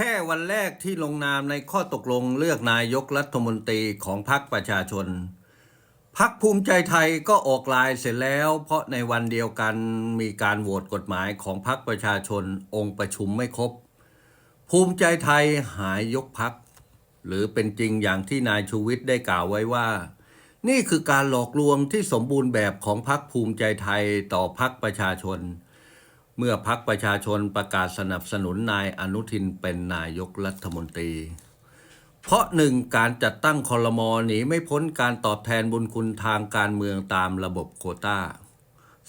ค่วันแรกที่ลงนามในข้อตกลงเลือกนายกรัฐมนตรีของพรรคประชาชนพักภูมิใจไทยก็ออกลายเสร็จแล้ว เพราะในวันเดียวกันมีการโหวตกฎหมายของพรรคประชาชนองค์ประชุมไม่ครบ ภูมิใจไทยหายยกพักหรือเป็นจริงอย่างที่นายชูวิทย์ได้กล่าวไว้ว่า นี่คือการหลอกลวงที่สมบูรณ์แบบของพรรคภูมิใจไทยต่อพรรคประชาชน เมื่อพรรคประชาชนประกาศสนับสนุนนายอนุทินเป็นนายกรัฐมนตรี เพราะหนึ่งการจัดตั้งคอรมอหนีไม่พ้นการตอบแทนบุญคุณทางการเมืองตามระบบโคตา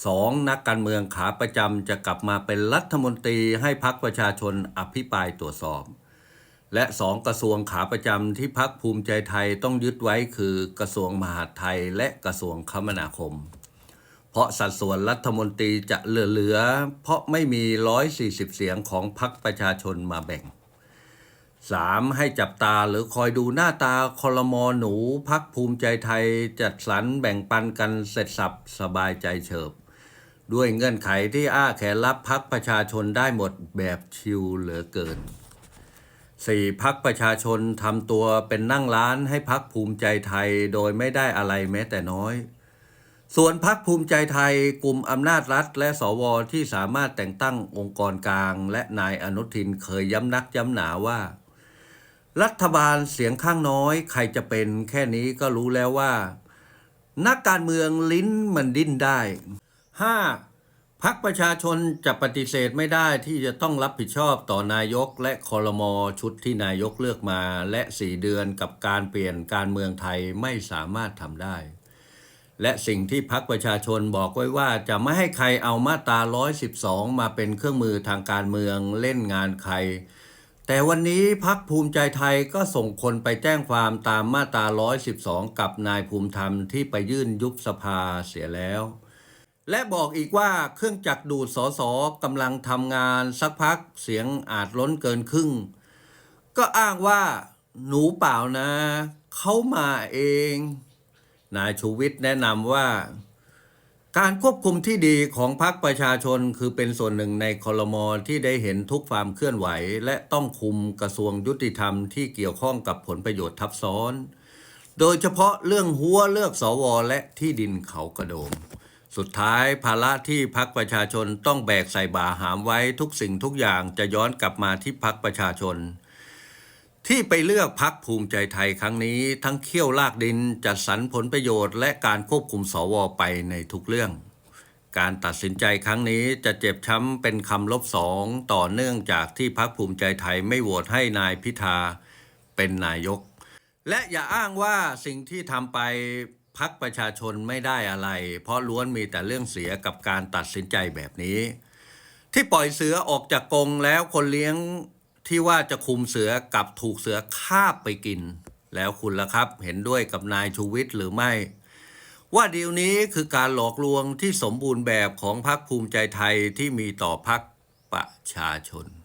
สองนักการเมืองขาประจำจะกลับมาเป็นรัฐมนตรีให้พักประชาชนอภิปรายตรวจสอบ และสองกระทรวงขาประจำที่พักภูมิใจไทยต้องยึดไว้คือกระทรวงมหาดไทยและกระทรวงคมนาคม เพราะสัดส่วนรัฐมนตรีจะเหลือๆเพราะไม่มี 140 เสียงของพรรคประชาชนมาแบ่ง 3. ให้จับตาหรือคอยดูหน้าตาคอรมอหนูพักภูมิใจไทยจัดสรรแบ่งปันกันเสร็จสับสบายใจเฉิบ ด้วยเงื่อนไขที่อ้าแขนรับพักประชาชนได้หมดแบบชิวเหลือเกิน 4. พักประชาชนทำตัวเป็นนั่งร้านให้พักภูมิใจไทยโดยไม่ได้อะไรแม้แต่น้อย ส่วนพักภูมิใจไทยกลุ่มอำนาจรัฐ และสวที่สามารถแต่งตั้งองค์กรกลาง และนายอนุทินเคยย้ำนักย้ำหนาว่า รัฐบาลเสียงข้างน้อย ใครจะเป็นแค่นี้ก็รู้แล้วว่า นักการเมืองลิ้นมันดิ้นได้ 5. พักประชาชนจะปฏิเสธไม่ได้ที่จะต้องรับผิดชอบต่อนายกและคอรมอชุดที่นายกเลือกมา และสี่เดือนกับการเปลี่ยนการเมืองไทยไม่สามารถทำได้ และสิ่งที่พักประชาชนบอกไว้ว่าจะไม่ให้ใครเอามาตรา 112 มาเป็นเครื่องมือทางการเมืองเล่นงานใคร แต่วันนี้พักภูมิใจไทยก็ส่งคนไปแจ้งความตามมาตรา 112 กับนายภูมิธรรมที่ไปยื่นยุบสภาเสียแล้ว และบอกอีกว่าเครื่องจักรดูดสอสอกำลังทำงานสักพักเสียงอาจล้นเกินครึ่ง ก็อ้างว่าหนูเปล่านะ เขามาเอง นายชูวิทย์แนะนำว่า การควบคุมที่ดีของพรรคประชาชนคือเป็นส่วนหนึ่งในคอรมอที่ได้เห็นทุกความเคลื่อนไหว และต้องคุมกระทรวงยุติธรรมที่เกี่ยวข้องกับผลประโยชน์ทับซ้อน โดยเฉพาะเรื่องหัวเลือกสวและที่ดินเขากระโดงสุดท้ายภาระที่พักประชาชนต้องแบกใส่บ่าหามไว้ทุกสิ่งทุกอย่างจะย้อนกลับมาที่พักประชาชน ที่ไปเลือกพักภูมิใจไทยครั้งนี้ ทั้งเขี้ยวลากดินจัดสรรผลประโยชน์ และการควบคุมสวไปในทุกเรื่อง การตัดสินใจครั้งนี้จะเจ็บช้ำเป็นคำลบสองต่อเนื่องจากที่พักภูมิใจไทยไม่โหวตให้นายพิธาเป็นนายก และอย่าอ้างว่าสิ่งที่ทำไปพักประชาชนไม่ได้อะไร เพราะล้วนมีแต่เรื่องเสียกับการตัดสินใจแบบนี้ ที่ปล่อยเสือออกจากกรงแล้วคนเลี้ยง ที่ว่าจะคุมเสือกับถูกเสือคาบไปกิน แล้วคุณล่ะครับ เห็นด้วยกับนายชูวิทย์หรือไม่ ว่าดีลนี้คือการหลอกลวงที่สมบูรณ์แบบของพรรคภูมิใจไทยที่มีต่อพรรคประชาชน